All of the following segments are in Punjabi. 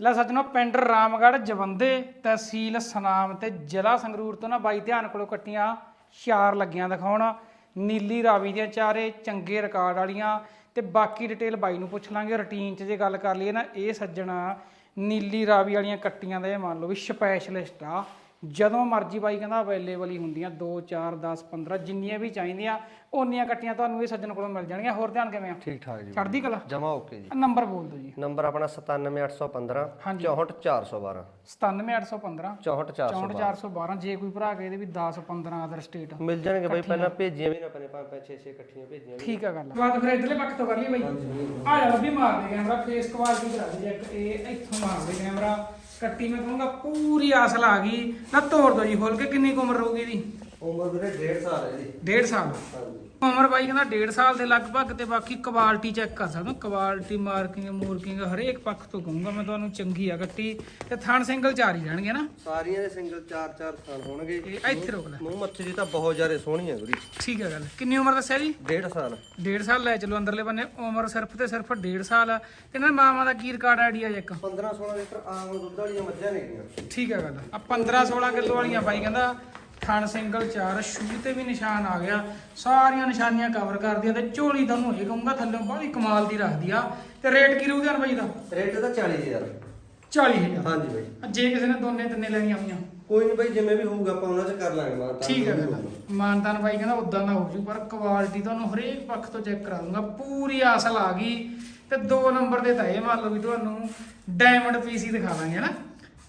ਲੈ ਸੱਜਣੋ, ਪਿੰਡ ਰਾਮਗੜ੍ਹ ਜਵੰਦੇ ਤਹਿਸੀਲ ਸਨਾਮ ਤੇ ਜ਼ਿਲ੍ਹਾ ਸੰਗਰੂਰ ਤੋਂ ਨਾ ਬਾਈ ਧਿਆਨ ਕੋਲੋਂ ਕੱਟੀਆਂ ਚਾਰ ਲੱਗੀਆਂ ਦਿਖਾਉਣ। ਨੀਲੀ ਰਾਵੀ ਦੀਆਂ ਚਾਰੇ, ਚੰਗੇ ਰਿਕਾਰਡ ਵਾਲੀਆਂ ਤੇ ਬਾਕੀ ਡਿਟੇਲ ਬਾਈ ਨੂੰ ਪੁੱਛ ਲਾਂਗੇ। ਰੁਟੀਨ 'ਚ ਜੇ ਗੱਲ ਕਰ ਲਈਏ ਨਾ, ਇਹ ਸੱਜਣਾ ਨੀਲੀ ਰਾਵੀ ਵਾਲੀਆਂ ਕੱਟੀਆਂ ਦਾ ਇਹ ਮੰਨ ਲਓ ਵੀ ਸਪੈਸ਼ਲਿਸਟ ਆ। ਜਦੋਂ ਮਰਜ਼ੀ ਬਾਈ ਕਹਿੰਦਾ ਅਵੇਲੇਬਲ ਹੀ ਹੁੰਦੀਆਂ 2 4 10 15 ਜਿੰਨੀਆਂ ਵੀ ਚਾਹੀਦੀਆਂ ਓਨੀਆਂ ਕੱਟੀਆਂ ਤੁਹਾਨੂੰ ਇਹ ਸੱਜਣ ਕੋਲੋਂ ਮਿਲ ਜਾਣਗੀਆਂ। ਹੋਰ ਧਿਆਨ ਕਿਵੇਂ ਆ? ਠੀਕ ਠਾਕ ਜੀ। ਚੜ੍ਹਦੀ ਕਲਾ? ਜਮਾ ਓਕੇ ਜੀ। ਨੰਬਰ ਬੋਲ ਦਿਓ ਜੀ। ਨੰਬਰ ਆਪਣਾ 97815 ਹਾਂਜੀ। 64812 97815 64412 64412 ਜੇ ਕੋਈ ਭਰਾ ਕੇ ਇਹਦੇ ਵੀ 10 15 ਅਦਰ ਸਟੇਟ ਮਿਲ ਜਾਣਗੇ ਬਾਈ ਪਹਿਲਾਂ ਭੇਜੀਆਂ ਵੀ ਨਾ ਆਪਣੇ ਪੰਜ ਪੰਜ 6 6 ਇਕੱਠੀਆਂ ਭੇਜੀਆਂ ਵੀ ਠੀਕ ਆ ਗੱਲ ਬਾਤ ਫਿਰ ਇਧਰਲੇ ਪੱਖ ਤੋਂ ਕਰ ਲਈ ਬਾਈ। ਆ ਜਾ ਮਾਰ ਦੇ ਕੈਮਰਾ ਫੇਸ ਕੁਆਲਿਟੀ ਕਰਾ ਦੇ ਇੱਕ ਇਹ ਇੱਥੋਂ ਮਾਰ ਦੇ ਕੈਮਰਾ। ਕੱਟੀ ਮੈਂ ਕਹੂੰਗਾ ਪੂਰੀ ਅਸਲ ਆ ਗਈ। ਨਾ ਤੋੜ ਦੋ ਜੀ ਖੋਲ ਕੇ ਕਿੰਨੀ ਕੁ ਉਮਰ ਰਹੂਗੀ ਇਹਦੀ? ਉਮਰ ਵੀਰੇ 1.5 ਸਾਲ ਹੈ ਜੀ। ਡੇਢ ਸਾਲ। ਹਾਂਜੀ। ਉਮਰ ਬਾਈ ਕਹਿੰਦਾ ਡੇਢ ਸਾਲ ਦੇ ਲਗਭਗ ਤੇ ਬਾਕੀ ਕੁਆਲਿਟੀ ਚੈੱਕ ਕਰ ਸਕਦੇ ਹੋ ਕੁਆਲਿਟੀ ਮਾਰਕਿੰਗ ਮੂਰਕਿੰਗ ਹਰੇਕ ਪੱਖ ਤੋਂ ਕਹੂੰਗਾ ਮੈਂ ਤੁਹਾਨੂੰ ਚੰਗੀ ਆ ਕੱਟੀ ਤੇ ਥਣ ਸਿੰਗਲ ਚਾਰ ਹੀ ਰਹਿਣਗੇ ਨਾ। ਸਾਰੀਆਂ ਦੇ ਸਿੰਗਲ 4-4 ਥਣ ਹੋਣਗੇ। ਇਹ ਇੱਥੇ ਰੋਕ ਲੈ। ਮੂੰਹ ਮੱਥੀ ਦੀ ਤਾਂ ਬਹੁਤ ਜ਼ਿਆਦਾ ਸੋਹਣੀ ਹੈ ਵੀਰੇ ਠੀਕ ਹੈ ਗੱਲ। ਕਿੰਨੀ ਉਮਰ ਦੱਸਿਆ ਜੀ? 1.5 ਸਾਲ। ਡੇਢ ਸਾਲ ਲੈ ਚਲੋ ਅੰਦਰਲੇ ਬੰਨੇ ਉਮਰ ਸਿਰਫ ਤੇ ਸਿਰਫ ਡੇਢ ਸਾਲ ਆ। ਤੇ ਨਾ ਮਾਮਾ ਦਾ ਕੀ ਰਿਕਾਰਡ ਆਈਡੀਆ ਇੱਕ? 15-16 ਲੀਟਰ ਆਮ ਦੁੱਧ ਵਾਲੀਆਂ ਮੱਝਾਂ ਨੇਗੀਆਂ ਠੀਕ ਹੈ ਗੱਲ। ਆ 15 16 ਕਿਲੋ ਵਾਲੀਆਂ ਬਾਈ ਕਹਿੰਦਾ ਥਣ ਸਿੰਗਲ ਚਾਰ ਸ਼ੂ ਤੇ ਵੀ ਨਿਸ਼ਾਨ ਆ ਗਿਆ। ਸਾਰੀਆਂ ਨਿਸ਼ਾਨੀਆਂ ਕਵਰ ਕਰਦੀਆਂ ਤੇ ਝੋਲੀ ਤੁਹਾਨੂੰ ਇਹ ਕਹੂੰਗਾ ਥੱਲੇ ਬੜੀ ਕਮਾਲ ਦੀ ਰੱਖਦੀ ਆ। ਤੇ ਰੇਟ ਕੀ ਰਹੂਗਾ ਬਾਈ ਦਾ? ਰੇਟ ਤਾਂ 40000 40000 ਹਾਂਜੀ ਬਾਈ। ਜੇ ਕਿਸੇ ਨੇ ਦੋਨੇ ਤਿੰਨੇ ਲੈਣੀਆਂ ਹੋਈਆਂ। ਕੋਈ ਨਹੀਂ ਬਾਈ ਜਿਵੇਂ ਵੀ ਹੋਊਗਾ ਆਪਾਂ ਉਹਨਾਂ 'ਚ ਕਰ ਲਾਂਗੇ ਮਾਤਾ ਠੀਕ ਹੈ ਮਾਨਤਾਨ ਬਾਈ ਕਹਿੰਦਾ ਉਦਾਂ ਦਾ ਹੋ ਜੂ ਪਰ ਕੁਆਲਿਟੀ ਤੁਹਾਨੂੰ ਹਰੇਕ ਪੱਖ ਤੋਂ ਚੈੱਕ ਕਰਾ ਦੂੰਗਾ ਪੂਰੀ ਅਸਲ ਆ ਗਈ। ਤੇ ਦੋ ਨੰਬਰ ਦੇ ਤਾਂ ਇਹ ਮੰਨ ਲਓ ਵੀ ਤੁਹਾਨੂੰ ਡਾਇਮੰਡ ਪੀਸ ਦਿਖਾ ਦਾਂਗੇ ਨਾ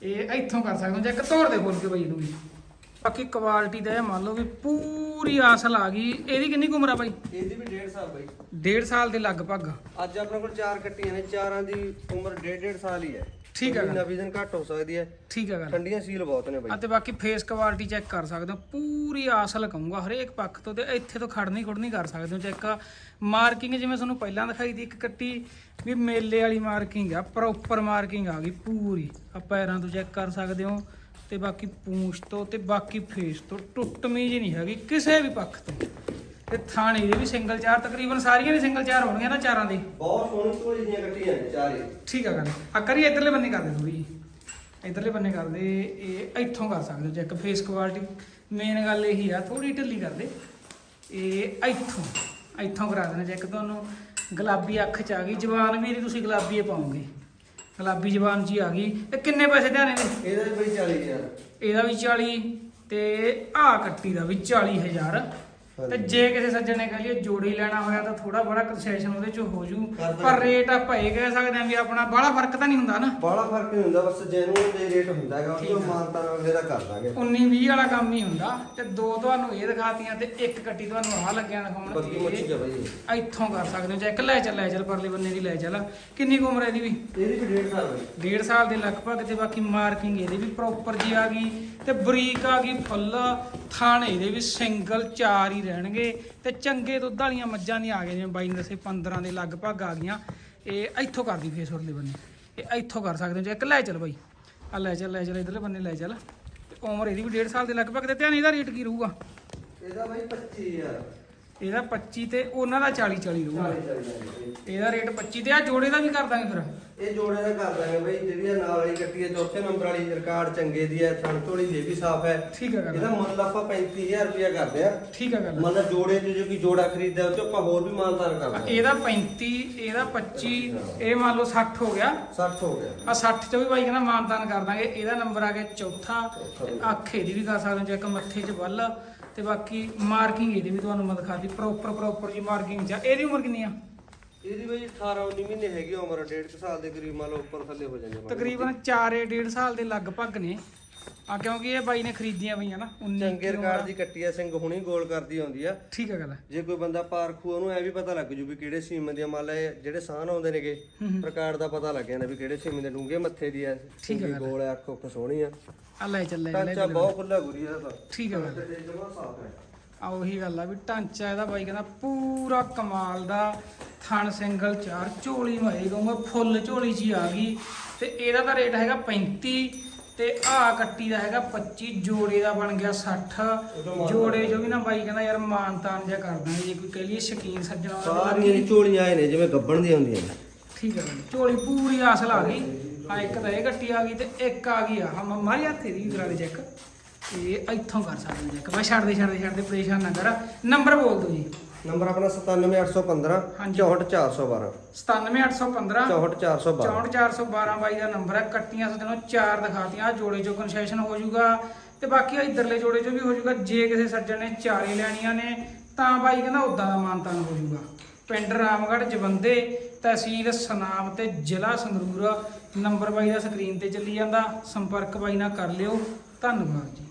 ਇਹ ਇੱਥੋਂ ਕਰ ਸਕਦੇ ਹੋ ਚੈੱਕ ਤੋੜ ਦੇ ਖੋਲ ਕੇ ਬਾਈ ਨੂੰ ਵੀ। ਬਾਕੀ ਕੁਆਲਿਟੀ ਦਾ ਇਹ ਮੰਨ ਲਓ ਵੀ ਪੂਰੀ ਅਸਲ ਆ ਗਈ। ਇਹਦੀ ਕਿੰਨੀ ਕੁ ਉਮਰ ਆ ਬਾਈ? ਇਹਦੀ ਵੀ 1.5 ਸਾਲ ਬਾਈ। ਡੇਢ ਸਾਲ ਦੇ ਲਗਭਗ। ਅੱਜ ਆਪਣੇ ਕੋਲ ਚਾਰ ਕੱਟੀਆਂ ਨੇ ਚਾਰਾਂ ਦੀ ਉਮਰ 1.5 ਸਾਲ ਹੀ ਹੈ। ਠੀਕ ਹੈ ਗੱਲ। ਨਵੀਂ ਦਿਨ ਘੱਟ ਹੋ ਸਕਦੀ ਹੈ। ਠੀਕ ਹੈ ਗੱਲ। ਠੰਡੀਆਂ ਸੀਲ ਬਹੁਤ ਨੇ ਬਾਈ। ਅਤੇ ਬਾਕੀ ਫੇਸ ਕੁਆਲਿਟੀ ਚੈੱਕ ਕਰ ਸਕਦੇ ਹੋ। ਪੂਰੀ ਅਸਲ ਕਹੂੰਗਾ ਹਰੇਕ ਪੱਖ ਤੋਂ ਤੇ ਇੱਥੇ ਤੋਂ ਖੜਨੀ ਖੁੜਨੀ ਕਰ ਸਕਦੇ ਹੋ ਚੈੱਕ ਮਾਰਕਿੰਗ ਜਿਵੇਂ ਤੁਹਾਨੂੰ ਪਹਿਲਾਂ ਦਿਖਾਈ ਦੀ ਇੱਕ ਕੱਟੀ ਵੀ ਮੇਲੇ ਵਾਲੀ ਮਾਰਕਿੰਗ ਆ ਪ੍ਰੋਪਰ ਮਾਰਕਿੰਗ ਆ ਗਈ ਪੂਰੀ। ਆ ਪੈਰਾਂ ਤੋਂ ਚੈੱਕ ਕਰ ਸਕਦੇ ਹੋ। ਤੇ ਬਾਕੀ ਪੂੰਛ ਤੋਂ ਤੇ ਬਾਕੀ ਫੇਸ ਤੋਂ ਟੁੱਟਵੀਂ ਜੀ ਨਹੀਂ ਹੈਗੀ ਕਿਸੇ ਵੀ ਪੱਖ ਤੋਂ। ਤੇ ਥਾਣੇ ਦੇ ਵੀ ਸਿੰਗਲ ਚਾਰ ਤਕਰੀਬਨ ਸਾਰੀਆਂ ਦੀ ਸਿੰਗਲ ਚਾਰ ਹੋਣਗੀਆਂ ਨਾ ਚਾਰਾਂ ਦੀ। ਬਹੁਤ ਸੋਹਣੀ ਸੋਹਣੀ ਦੀਆਂ ਕੱਟੀਆਂ ਨੇ ਚਾਰੇ। ਠੀਕ ਆ ਗੱਲ। ਆ ਕਰੀ ਇਧਰਲੇ ਬੰਨੇ ਕਰ ਦੇ ਥੋੜੀ ਜੀ ਇਧਰਲੇ ਬੰਨੇ ਕਰ ਦੇ ਇਹ ਇੱਥੋਂ ਕਰ ਸਕਦੇ ਹੋ ਚੈੱਕ ਫੇਸ ਕੁਆਲਿਟੀ ਮੇਨ ਗੱਲ ਇਹੀ ਆ ਥੋੜੀ ਢਿੱਲੀ ਕਰ ਦੇ। ਇਹ ਇੱਥੋਂ ਇੱਥੋਂ ਕਰਾ ਦੇਣਾ ਚੈੱਕ ਤੁਹਾਨੂੰ। ਗੁਲਾਬੀ ਅੱਖ ਚ ਆ ਗਈ। ਜਵਾਨ ਵੀ ਤੁਸੀਂ ਗੁਲਾਬੀ ਪਾਉਂਗੇ ਗੁਲਾਬੀ ਜਵਾਨ ਜੀ ਆ ਗਈ। ਤੇ ਕਿੰਨੇ ਪੈਸੇ ਦੇਣੇ ਨੇ ਇਹਦਾ ਵੀ ਬਾਈ 40000 ਇਹਦਾ ਵੀ 40 ਤੇ ਆਹ ਕੱਟੀ ਦਾ ਵੀ 40000 ਤੇ ਜੇ ਕਿਸੇ ਸੱਜਣ ਨੇ ਕਹ ਲਈ ਜੋੜੀ ਲੈਣਾ ਹੋਇਆ ਤਾਂ ਥੋੜਾ ਬੜਾ ਕੰਸੈਸ਼ਨ ਉਹਦੇ ਚ ਹੋ ਜੂ। ਕਰ। ਪਰ ਰੇਟ ਆਪਾਂ ਇਹ ਕਹਿ ਸਕਦੇ ਹਾਂ ਵੀ ਆਪਣਾ ਬੜਾ ਫ਼ਰਕ ਤਾਂ ਨਹੀਂ ਹੁੰਦਾ ਨਾ। ਬਾਹਲਾ ਫ਼ਰਕ ਨਹੀਂ ਹੁੰਦਾ ਬਸ ਜੈਨੂਅਲ ਦੇ ਰੇਟ ਹੁੰਦਾ ਹੈਗਾ ਉਹ ਮਾਨਤਾ ਨਾਲ ਵਗੈਰਾ ਕਰ ਦਾਂਗੇ। 19 20 ਵਾਲਾ ਕੰਮ ਹੀ ਹੁੰਦਾ ਤੇ ਦੋ ਤੁਹਾਨੂੰ ਇਹ ਦਿਖਾਤੀਆਂ ਤੇ ਇੱਕ ਕੱਟੀ ਤੁਹਾਨੂੰ ਆਹ ਲੱਗਿਆ ਦਿਖਾਉਣ ਬੱਗੀ ਮੱਛੀ ਜਾ ਬਾਈ। ਇੱਥੋਂ ਕਰ ਸਕਦੇ ਹੋ ਚੈੱਕ। ਲੈ ਚੱਲ ਲੈ ਚੱਲ ਪਰਲੇ ਬੰਨੇ ਦੀ ਲੈ ਚੱਲ। ਕਿੰਨੀ ਕੁ ਉਮਰ ਹੈ ਇਹਦੀ ਵੀ? ਇਹਦੀ ਵੀ 1.5 ਸਾਲ ਬਾਈ। ਡੇਢ ਸਾਲ ਦੇ ਲਗਭਗ ਤੇ ਬਾਕੀ ਮਾਰਕਿੰਗ ਇਹਦੇ ਵੀ ਪ੍ਰੋਪਰ ਜੀ ਆ ਗਈ ਤੇ ਬਰੀਕ ਆ ਗਈ ਫੁੱਲ। ਥਾਣ ਇਹਦੇ ਵੀ ਸਿੰਗਲ ਚਾਰ ਹੀ ਰਹਿਣਗੇ ਤੇ ਚੰਗੇ ਦੁੱਧ ਵਾਲੀਆਂ ਮੱਝਾਂ ਨਹੀਂ ਆ ਗਈਆਂ ਜਿਵੇਂ ਬਾਈ ਨੇ ਦੱਸੇ 15 ਦੇ ਲਗਭਗ ਆ ਗਈਆਂ। ਇਹ ਇੱਥੋਂ ਕਰਦੀ ਫੇਸ ਉਰਲੇ ਬੰਨੇ। ਇਹ ਇੱਥੋਂ ਕਰ ਸਕਦੇ ਹੋ। ਇੱਕ ਲੈ ਚੱਲ ਬਾਈ। ਆ ਲੈ ਚੱਲ ਲੈ ਚੱਲ, ਇਧਰਲੇ ਬੰਨੇ ਲੈ ਚੱਲ। ਤੇ ਉਮਰ ਇਹਦੀ ਵੀ ਡੇਢ ਸਾਲ ਦੇ ਲਗਭਗ ਤੇ ਧਿਆਨ ਇਹਦਾ ਰੇਟ ਕੀ ਰਹੂਗਾ? ਇਹਦਾ ਬਾਈ 25000 ਇਹਦਾ 25 ਤੇ ਉਹਨਾਂ ਦਾ 40 40 ਰਹੂਗਾ। 40 40 ਇਹਦਾ ਰੇਟ 25 ਤੇ ਆ ਜੋੜੇ ਦਾ ਵੀ ਕਰ ਦਾਂਗੇ ਫਿਰ। ਇਹ ਜੋੜੇ ਦਾ ਕਰ ਦਾਂਗੇ ਬਾਈ ਜਿਹੜੀ ਨਾਲ ਵਾਲੀ ਕੱਟੀ ਹੈ ਚੌਥੇ ਨੰਬਰ ਵਾਲੀ ਰਿਕਾਰਡ ਚੰਗੇ ਦੀ ਹੈ ਥਣ ਥੋੜੀ ਦੇ ਵੀ ਸਾਫ਼ ਹੈ। ਠੀਕ ਹੈ ਇਹਦਾ ਮੁੱਲ ਆਪਾਂ 35000 ਰੁਪਇਆ ਕਰਦੇ ਆ। ਠੀਕ ਹੈ ਗੱਲ ਮਤਲਬ ਜੋੜੇ 'ਚ ਜੇ ਕੋਈ ਜੋੜਾ ਖਰੀਦਦਾ ਉਹ 'ਚ ਆਪਾਂ ਹੋਰ ਵੀ ਮਾਨਤਾਨ ਕਰ ਦਾਂਗੇ। ਇਹਦਾ 35 ਇਹਦਾ 25 ਇਹ ਮੰਨ ਲਓ 60 ਹੋ ਗਿਆ। 60 ਹੋ ਗਿਆ। ਆ 60 ਚ ਵੀ ਬਾਈ ਕਹਿੰਦਾ ਮਾਨਤਾਨ ਕਰ ਦਾਂਗੇ। ਇਹਦਾ ਨੰਬਰ ਆ ਗਿਆ ਚੌਥਾ। ਅੱਖ ਇਹਦੀ ਵੀ ਕਰ ਸਕਦੇ ਚੈੱਕ ਮੱਥੇ 'ਚ ਵੱਲ। ਤੇ ਬਾਕੀ ਮਾਰਕਿੰਗ ਇਹਦੀ ਵੀ ਤੁਹਾਨੂੰ ਮੈਂ ਦਿਖਾਤੀ ਪ੍ਰੋਪਰ ਪ੍ਰੋਪਰ ਜੀ ਮਾਰਕਿੰਗ ਚ ਆ। ਇਹਦੀ ਉਮਰ ਕਿੰਨੀ ਆ? ਇਹਦੀ ਬਾਈ 18 19 ਮਹੀਨੇ ਹੈਗੀ ਆ ਉਮਰ 1.5 ਸਾਲ ਦੇ ਕਰੀਬ ਮੰਨ ਲਓ ਉੱਪਰ ਥੱਲੇ ਹੋ ਜਾਂਦੇ ਤਕਰੀਬਨ 4 1.5 ਸਾਲ ਦੇ ਲਗਭਗ ਨੇ। ਆ ਕਿਉਂਕਿ ਇਹ ਬਾਈ ਨੇ ਖਰੀਦੀਆਂ ਪਈਆਂ ਨਾ 19 ਚੰਗੇ ਰਿਕਾਰਡ ਦੀ ਕੱਟੀ ਆ ਸਿੰਘ ਹੁਣੀ ਗੋਲ ਕਰਦੀ ਆਉਂਦੀ ਆ। ਠੀਕ ਹੈ ਗੱਲ ਜੇ ਕੋਈ ਬੰਦਾ ਪਾਰਖੂ ਉਹਨੂੰ ਐ ਵੀ ਪਤਾ ਲੱਗ ਜੂ ਵੀ ਕਿਹੜੇ ਸੀਮਨ ਦੀਆਂ ਮੰਨ ਲੈ ਜਿਹੜੇ ਸਾਨ ਆਉਂਦੇ ਨੇਗੇ ਪ੍ਰਕਾਰ ਦਾ ਪਤਾ ਲੱਗ ਜਾਂਦਾ ਵੀ ਕਿਹੜੇ ਸੀਮਨ ਦੇ ਡੂੰਗੇ ਮੱਥੇ ਦੀ ਐ ਠੀਕ ਸਿੰਗੀ ਗੋਲ ਐ ਅੱਖ ਸੋਹਣੀ ਆ। ਆ ਲੈ ਚੱਲ ਟਾਂਚਾ ਬਹੁਤ ਖੁੱਲਾ ਗੁਰੀ ਆ ਤਾਂ ਠੀਕ ਗੱਲ ਹੈ ਆ। ਉਹੀ ਗੱਲ ਆ ਵੀ ਢਾਂਚਾ ਇਹਦਾ ਬਾਈ ਕਹਿੰਦਾ ਪੂਰਾ ਕਮਾਲ ਦਾ ਥਣ ਸਿੰਗਲ ਚਾਰ ਝੋਲੀ ਮਾਰੀ ਕਹੂੰਗਾ ਫੁੱਲ ਝੋਲੀ ਜੀ ਆ ਗਈ। ਤੇ ਇਹਦਾ ਤਾਂ ਰੇਟ ਹੈਗਾ 35 ਤੇ ਆ ਕੱਟੀ ਦਾ ਹੈਗਾ 25 ਜੋੜੇ ਦਾ ਬਣ ਗਿਆ 60 ਜੋੜੇ ਜੋ ਵੀ ਨਾ ਬਾਈ ਕਹਿੰਦਾ ਯਾਰ ਮਾਨ ਤਾਨ ਜਿਹਾ ਕਰ ਦਾਂਗੇ ਜੇ ਕੋਈ ਕਹਿ ਲਈਏ ਸ਼ਕੀਨ ਸੱਜਣਾ। ਸਾਰੀਆਂ ਦੀ ਝੋਲੀਆਂ ਆਏ ਨੇ ਜਿਵੇਂ ਗੱਬਣ ਦੀਆਂ ਹੁੰਦੀਆਂ ਨੇ। ਠੀਕ ਹੈ ਝੋਲੀ ਪੂਰੀ ਆਸਲ ਆ ਗਈ। ਆ ਇੱਕ ਤਾਂ ਇਹ ਕੱਟੀ ਆ ਗਈ ਤੇ ਇੱਕ ਆ ਗਈ ਆ। ਮਾਰੀ ਹੱਥੇ ਦੀ ਕਰਾ ਦੇ ਚੈੱਕ। ਇਹ ਇੱਥੋਂ ਕਰ ਸਕਦੇ ਚੈੱਕ। ਬਸ ਛੱਡ ਦੇ ਛੱਡ ਦੇ ਛੱਡ ਦੇ ਪਰੇਸ਼ਾਨ ਨਾ ਕਰ। ਨੰਬਰ ਬੋਲ ਦਿਓ ਜੀ। ਨੰਬਰ ਆਪਣਾ 97815 ਹਾਂਜੀ। 64812 97815 64812 64412 ਬਾਈ ਦਾ ਨੰਬਰ ਹੈ। ਕੱਟੀਆਂ ਚਾਰ ਦਿਖਾਤੀਆਂ। ਜੋੜੇ ਚੋਂ ਕਨਸੈਸ਼ਨ ਹੋ ਜਾਊਗਾ। ਤੇ ਬਾਕੀ ਆ ਇਧਰਲੇ ਜੋੜੇ ਚੋਂ ਵੀ ਹੋ ਜਾਊਗਾ। ਜੇ ਕਿਸੇ ਸੱਜਣ ਨੇ ਚਾਰੇ ਲੈਣੀਆਂ ਨੇ ਤਾਂ ਬਾਈ ਕਹਿੰਦਾ ਉਦਾਂ ਦਾ ਮਾਨਤਾਨ ਹੋ ਜਾਊਗਾ। ਪਿੰਡ ਰਾਮਗੜ੍ਹ ਜਵੰਦੇ ਤਹਿਸੀਲ ਸਨਾਮ ਤੇ ਜ਼ਿਲ੍ਹਾ ਸੰਗਰੂਰ। ਨੰਬਰ ਬਾਈ ਦਾ ਸਕਰੀਨ ਤੇ ਚੱਲੀ ਜਾਂਦਾ। ਸੰਪਰਕ ਬਾਈ ਨਾਲ ਕਰ ਲਿਓ। ਧੰਨਵਾਦ ਜੀ।